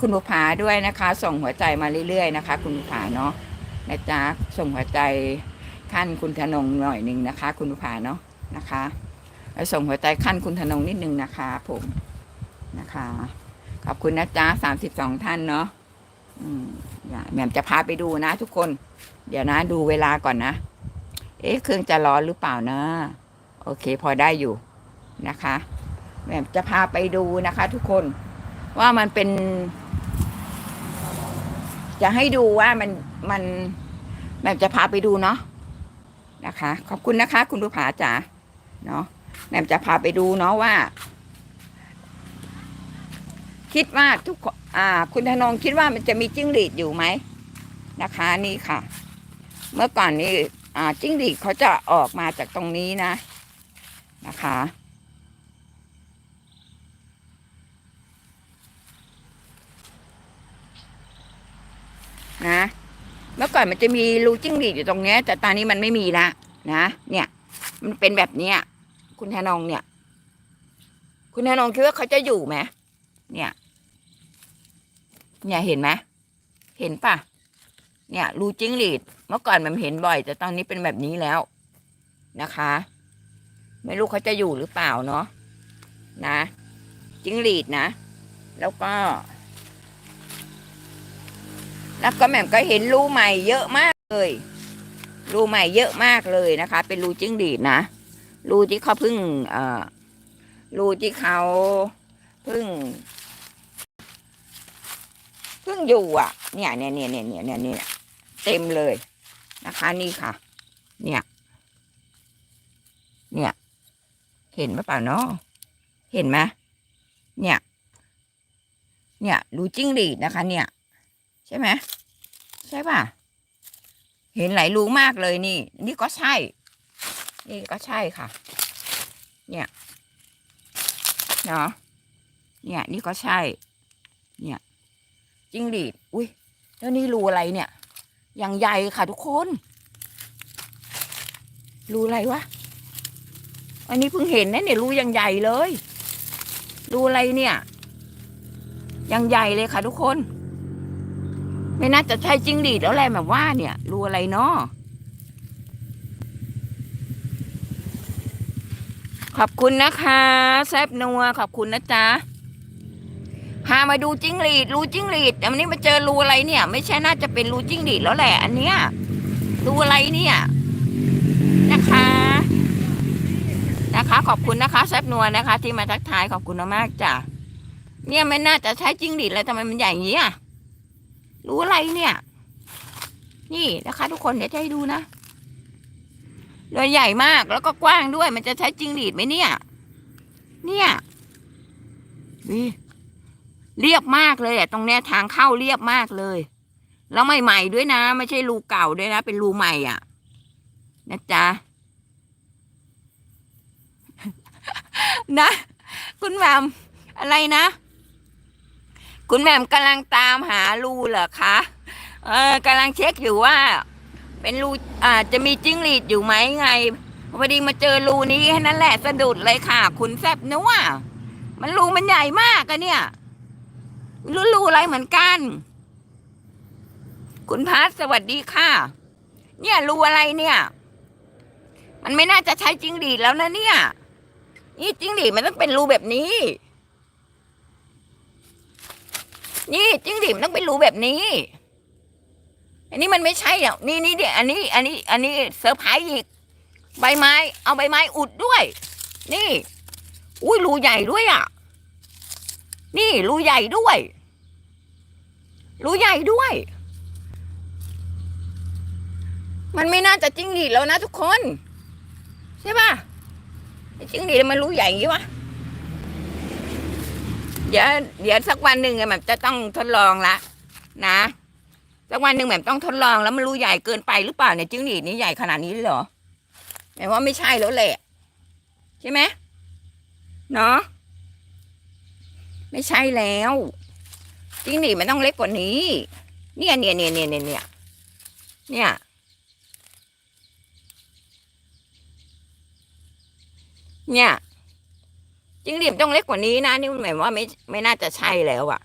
คุณบุภาด้วยนะคะ ส่งหัวใจมาเรื่อยๆนะคะ คุณบุภาเนาะนะจ๊ะส่งหัวใจขั้นคุณธนงหน่อยหนึ่งนะคะ คุณบุภาเนาะนะคะแล้วส่งหัวใจขั้นคุณธนงนิดนึงนะคะ ผมนะคะ ขอบคุณนะจ๊ะสามสิบสองท่านเนาะอืมอย่าแหม่มจะพาไปดูนะ ทุกคน เดี๋ยวนะดูเวลาก่อนนะ เอ๊ะเครื่องจะร้อนหรือเปล่านะ โอเค พอได้อยู่นะคะแหม่มจะพาไปดูนะคะ ทุกคน ว่ามันเป็น จะให้ดูว่ามันมันแบบจะพาไปดูเนาะนะคะ ขอบคุณนะคะ คุณผู้ผาจ๋าเนาะแหม่มจะพาไปดูเนาะว่า คิดว่าทุกคนอ่า คุณธนงคิดว่ามันจะมีจิ้งหรีดอยู่ไหมนะคะนี่ค่ะ เมื่อก่อนนี้อ่าจิ้งหรีดเขาจะออกมาจากตรงนี้นะ นะคะ นะ เมื่อก่อนมันจะมีรูจิ้งหรีดอยู่ตรงเนี้ย แต่ตอนนี้มันไม่มีละนะเนี่ย มันเป็นแบบเนี้ย คุณธนงเนี่ย คุณธนงคิดว่าเขาจะอยู่ไหมเนี่ย เนี่ยเห็นไหมเห็นปะเนี่ยรูจิ้งหรีด เมื่อก่อนมันเห็นบ่อย แต่ตอนนี้เป็นแบบนี้แล้วนะคะ ไม่รู้เขาจะอยู่หรือเปล่าเนาะนะจิ้งหรีดนะ แล้วก็ แล้วก็แหม่มก็เห็นรูใหม่เยอะมากเลย รูใหม่เยอะมากเลยนะคะ เป็นรูจิ้งหรีดนะรูที่เขาเพิ่งเอ่อรูที่เขาเพิ่งเพิ่งอยู่อะ เนี่ยเนี่ยเนี่ยเนี่ยเนี่ยเนี่ยเนี่ยเต็มเลยนะคะนี่ค่ะ เนี่ย เนี่ย เห็นไหมเปล่าเนาะเห็นไหมเนี่ย เนี่ยรูจิ้งหรีดนะคะ เนี่ย ใช่ไหมใช่ป่ะ เห็นหลายรูมากเลยนี่ นี่ก็ใช่ นี่ก็ใช่ค่ะ เนี่ยเนาะเนี่ย นี่ก็ใช่ เนี่ยจิ้งหรีดอุ้ยแล้วนี่รูอะไรเนี่ย อย่างใหญ่ค่ะทุกคนรูอะไรวะอันนี้เพิ่งเห็นนะเนี่ยรูอย่างใหญ่เลยรูอะไรเนี่ย อย่างใหญ่เลยค่ะทุกคน ไม่น่าจะใช่จิ้งหรีดแล้วแหละแบบว่าเนี่ย รูอะไรเนาะขอบคุณนะคะ แซบนัวขอบคุณนะจ๊ะพามาดูจิ้งหรีดรูจิ้งหรีดแต่วันนี้มาเจอรูอะไรเนี่ย ไม่ใช่น่าจะเป็นรูจิ้งหรีดแล้วแหละ อันเนี้ยรูอะไรเนี่ย นะคะ นะคะ ขอบคุณนะคะ แซบนัวนะคะ ที่มาทักทายขอบคุณมากๆจ้ะเนี่ยไม่น่าจะใช้จิ้งหรีดแล้วทำไมมันใหญ่อย่างนี้อะ รู้อะไรเนี่ย นี่นะคะ ทุกคนเดี๋ยวจะให้ดูนะเรือใหญ่มากแล้วก็กว้างด้วย มันจะใช้จิงหรีดไหมเนี่ย เนี่ยนี่เรียบมากเลยอะตรงเนี้ยทางเข้าเรียบมากเลย แล้วใหม่ๆด้วยนะ ไม่ใช่รูเก่าด้วยนะ เป็นรูใหม่อะ นะจ๊ะ นะ คุณแหม่มอะไรนะ คุณแหม่มกำลังตามหารูเหรอคะเออกำลังเช็คอยู่ว่า เป็นรูอ่าจะมีจิ้งหรีดอยู่ไหมไงพอดีมาเจอรูนี้แค่นั้นแหละสะดุดเลยค่ะ คุณแซบนัวมันรูมันใหญ่มากอะเนี่ยรูรูอะไรเหมือนกัน คุณพัทสวัสดีค่ะ เนี่ยรูอะไรเนี่ย มันไม่น่าจะใช้จิ้งหรีดแล้วนะเนี่ย นี่จิ้งหรีดมันต้องเป็นรูแบบนี้ นี่จิ้งหรีดมันต้องเป็นรูแบบนี้ อันนี้มันไม่ใช่อะนี่นี่เดี๋ยวอันนี้ อันนี้ อันนี้เซอร์ไพรส์อีก ใบไม้ เอาใบไม้อุดด้วย นี่ อุ้ยรูใหญ่ด้วยอะ นี่รูใหญ่ด้วยรูใหญ่ด้วย มันไม่น่าจะจิ้งหรีดแล้วนะทุกคน ใช่ป่ะจิ้งหรีดมันรูใหญ่อย่างงี้วะ เดี๋ยวเดี๋ยวสักวันหนึ่งอะแบบจะต้องทดลองละ นะสักวันหนึ่งแบบต้องทดลองแล้วมันรู้ใหญ่เกินไปหรือเปล่าเนี่ยจิ้งหรีดนี่ใหญ่ขนาดนี้เลยเหรอหมายว่าไม่ใช่แล้วแหละใช่ไหมเนาะไม่ใช่แล้วจิ้งหรีดมันต้องเล็กกว่านี้ เนี่ยเนี่ยเนี่ยเนี่ยเนี่ยเนี่ยเนี่ยเนี่ย จิ้งหรีดต้องเล็กกว่านี้นะ นี่หมายว่าไม่ไม่น่าจะใช่แล้วอะ